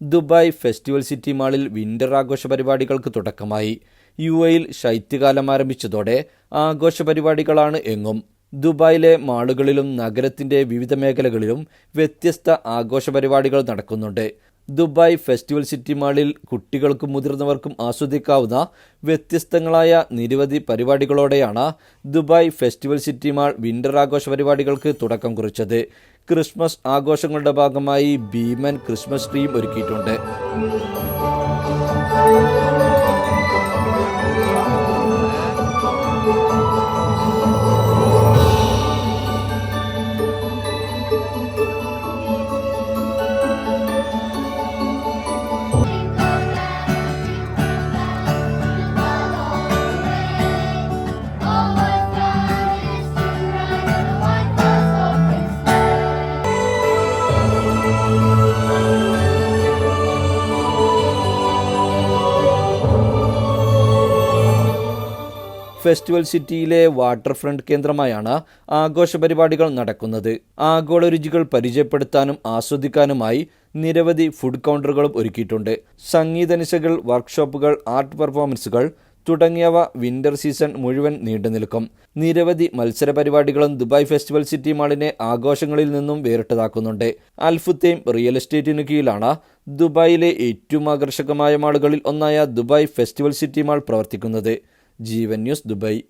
Dubai festival city മാളിൽ winter ആഘോഷ പരിപാടികൾക്ക് തുടക്കമായി. യു എയിൽ ശൈത്യകാലം ആരംഭിച്ചതോടെ ആഘോഷ പരിപാടികളാണ് എങ്ങും. ദുബായിലെ മാളുകളിലും നഗരത്തിന്റെ വിവിധ മേഖലകളിലും വ്യത്യസ്ത ആഘോഷ പരിപാടികൾ നടക്കുന്നുണ്ട്. ദുബായ് ഫെസ്റ്റിവൽ സിറ്റി മാളിൽ കുട്ടികൾക്കും മുതിർന്നവർക്കും ആസ്വദിക്കാവുന്ന വ്യത്യസ്തങ്ങളായ നിരവധി പരിപാടികളോടെയാണ് Dubai festival city mall winter ആഘോഷ പരിപാടികൾക്ക് തുടക്കം കുറിച്ചത്. ക്രിസ്മസ് ആഘോഷങ്ങളുടെ ഭാഗമായി ഭീമൻ ക്രിസ്മസ് ട്രീയും ഒരുക്കിയിട്ടുണ്ട്. ഫെസ്റ്റിവൽ സിറ്റിയിലെ വാട്ടർ ഫ്രണ്ട് കേന്ദ്രമായാണ് ആഘോഷ പരിപാടികൾ നടക്കുന്നത്. ആഗോള രുചികൾ പരിചയപ്പെടുത്താനും ആസ്വദിക്കാനുമായി നിരവധി ഫുഡ് കൗണ്ടറുകളും ഒരുക്കിയിട്ടുണ്ട്. സംഗീത നിശകൾ വർക്ക്ഷോപ്പുകൾ ആർട്ട് പെർഫോമൻസുകൾ തുടങ്ങിയവ വിന്റർ സീസൺ മുഴുവൻ നീണ്ടു നിൽക്കും നിരവധി മത്സര പരിപാടികളും ദുബായ് ഫെസ്റ്റിവൽ സിറ്റി മാളിനെ ആഘോഷങ്ങളിൽ നിന്നും വേറിട്ടതാക്കുന്നുണ്ട്. അൽഫുത്തേം റിയൽ എസ്റ്റേറ്റിനു കീഴിലാണ് ദുബായിലെ ഏറ്റവും ആകർഷകമായ മാളുകളിൽ ഒന്നായ ദുബായ് ഫെസ്റ്റിവൽ സിറ്റി മാൾ പ്രവർത്തിക്കുന്നത്. Jeevan news Dubai.